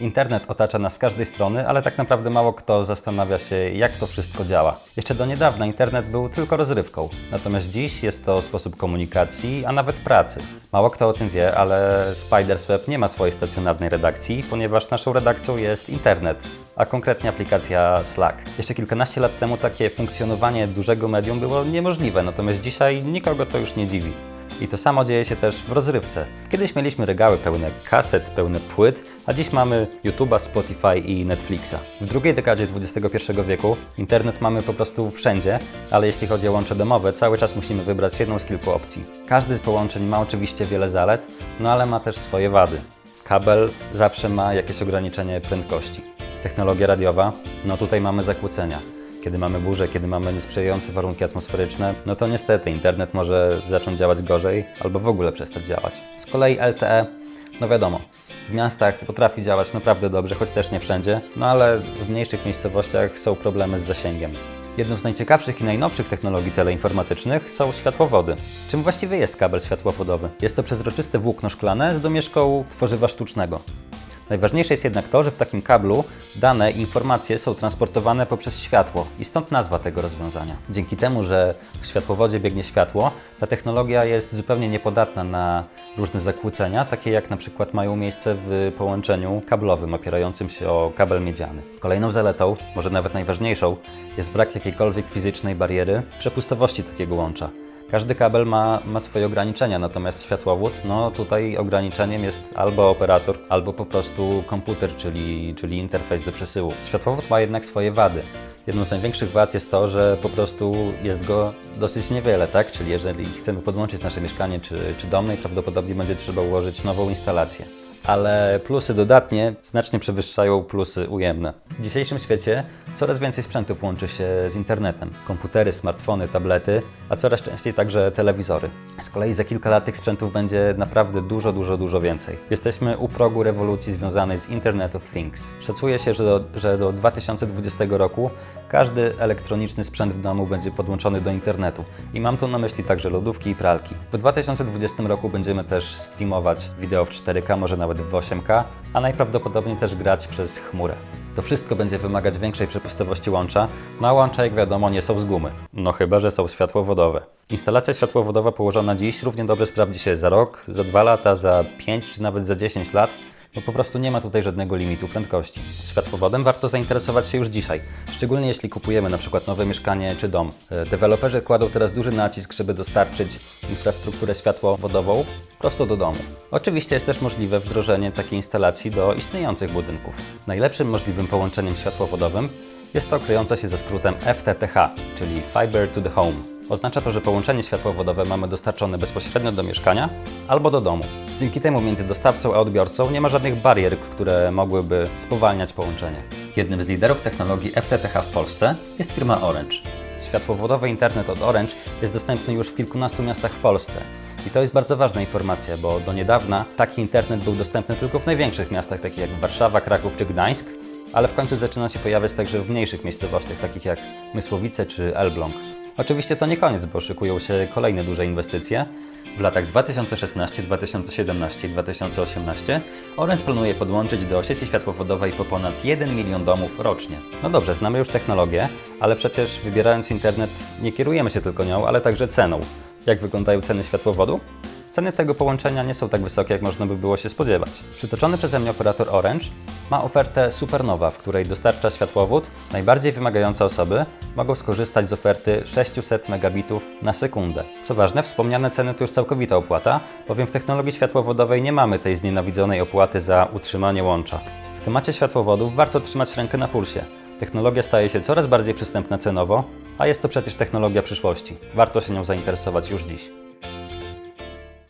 Internet otacza nas z każdej strony, ale tak naprawdę mało kto zastanawia się, jak to wszystko działa. Jeszcze do niedawna internet był tylko rozrywką, natomiast dziś jest to sposób komunikacji, a nawet pracy. Mało kto o tym wie, ale Spiders Web nie ma swojej stacjonarnej redakcji, ponieważ naszą redakcją jest internet, a konkretnie aplikacja Slack. Jeszcze kilkanaście lat temu takie funkcjonowanie dużego medium było niemożliwe, natomiast dzisiaj nikogo to już nie dziwi. I to samo dzieje się też w rozrywce. Kiedyś mieliśmy regały pełne kaset, pełne płyt, a dziś mamy YouTube'a, Spotify i Netflixa. W drugiej dekadzie XXI wieku internet mamy po prostu wszędzie, ale jeśli chodzi o łącze domowe, cały czas musimy wybrać jedną z kilku opcji. Każdy z połączeń ma oczywiście wiele zalet, no ale ma też swoje wady. Kabel zawsze ma jakieś ograniczenie prędkości. Technologia radiowa, no tutaj mamy zakłócenia. Kiedy mamy burzę, kiedy mamy niesprzyjające warunki atmosferyczne, no to niestety internet może zacząć działać gorzej albo w ogóle przestać działać. Z kolei LTE, no wiadomo, w miastach potrafi działać naprawdę dobrze, choć też nie wszędzie, no ale w mniejszych miejscowościach są problemy z zasięgiem. Jedną z najciekawszych i najnowszych technologii teleinformatycznych są światłowody. Czym właściwie jest kabel światłowodowy? Jest to przezroczyste włókno szklane z domieszką tworzywa sztucznego. Najważniejsze jest jednak to, że w takim kablu dane i informacje są transportowane poprzez światło i stąd nazwa tego rozwiązania. Dzięki temu, że w światłowodzie biegnie światło, ta technologia jest zupełnie niepodatna na różne zakłócenia, takie jak na przykład mają miejsce w połączeniu kablowym opierającym się o kabel miedziany. Kolejną zaletą, może nawet najważniejszą, jest brak jakiejkolwiek fizycznej bariery w przepustowości takiego łącza. Każdy kabel ma, ma swoje ograniczenia, natomiast światłowód, no tutaj ograniczeniem jest albo operator, albo po prostu komputer, czyli, czyli interfejs do przesyłu. Światłowód ma jednak swoje wady. Jedną z największych wad jest to, że po prostu jest go dosyć niewiele, tak? Czyli jeżeli chcemy podłączyć nasze mieszkanie czy, czy dom, najprawdopodobniej będzie trzeba ułożyć nową instalację. Ale plusy dodatnie znacznie przewyższają plusy ujemne. W dzisiejszym świecie coraz więcej sprzętów łączy się z internetem. Komputery, smartfony, tablety, a coraz częściej także telewizory. Z kolei za kilka lat tych sprzętów będzie naprawdę dużo, dużo, dużo więcej. Jesteśmy u progu rewolucji związanej z Internet of Things. Szacuje się, że do, że do 2020 roku każdy elektroniczny sprzęt w domu będzie podłączony do internetu. I mam tu na myśli także lodówki i pralki. W 2020 roku będziemy też streamować wideo w 4K, może nawet w 8K, a najprawdopodobniej też grać przez chmurę. To wszystko będzie wymagać większej przepustowości łącza, no a łącza, jak wiadomo, nie są z gumy. No chyba, że są światłowodowe. Instalacja światłowodowa położona dziś równie dobrze sprawdzi się za rok, za dwa lata, za 5 czy nawet za 10 lat, bo po prostu nie ma tutaj żadnego limitu prędkości. Światłowodem warto zainteresować się już dzisiaj, szczególnie jeśli kupujemy przykład nowe mieszkanie czy dom. E, Deweloperzy kładą teraz duży nacisk, żeby dostarczyć infrastrukturę światłowodową prosto do domu. Oczywiście jest też możliwe wdrożenie takiej instalacji do istniejących budynków. Najlepszym możliwym połączeniem światłowodowym jest to kryjące się ze skrótem FTTH, czyli Fiber to the Home. Oznacza to, że połączenie światłowodowe mamy dostarczone bezpośrednio do mieszkania albo do domu. Dzięki temu między dostawcą a odbiorcą nie ma żadnych barier, które mogłyby spowalniać połączenie. Jednym z liderów technologii FTTH w Polsce jest firma Orange. Światłowodowy internet od Orange jest dostępny już w kilkunastu miastach w Polsce. I to jest bardzo ważna informacja, bo do niedawna taki internet był dostępny tylko w największych miastach, takich jak Warszawa, Kraków czy Gdańsk, ale w końcu zaczyna się pojawiać także w mniejszych miejscowościach, takich jak Mysłowice czy Elbląg. Oczywiście to nie koniec, bo szykują się kolejne duże inwestycje. W latach 2016, 2017 i 2018 Orange planuje podłączyć do sieci światłowodowej po ponad 1 milion domów rocznie. No dobrze, znamy już technologię, ale przecież wybierając internet nie kierujemy się tylko nią, ale także ceną. Jak wyglądają ceny światłowodu? Ceny tego połączenia nie są tak wysokie, jak można by było się spodziewać. Przytoczony przeze mnie operator Orange ma ofertę Supernowa, w której dostarcza światłowód. Najbardziej wymagające osoby mogą skorzystać z oferty 600 megabitów na sekundę. Co ważne, wspomniane ceny to już całkowita opłata, bowiem w technologii światłowodowej nie mamy tej znienawidzonej opłaty za utrzymanie łącza. W temacie światłowodów warto trzymać rękę na pulsie. Technologia staje się coraz bardziej przystępna cenowo, a jest to przecież technologia przyszłości. Warto się nią zainteresować już dziś.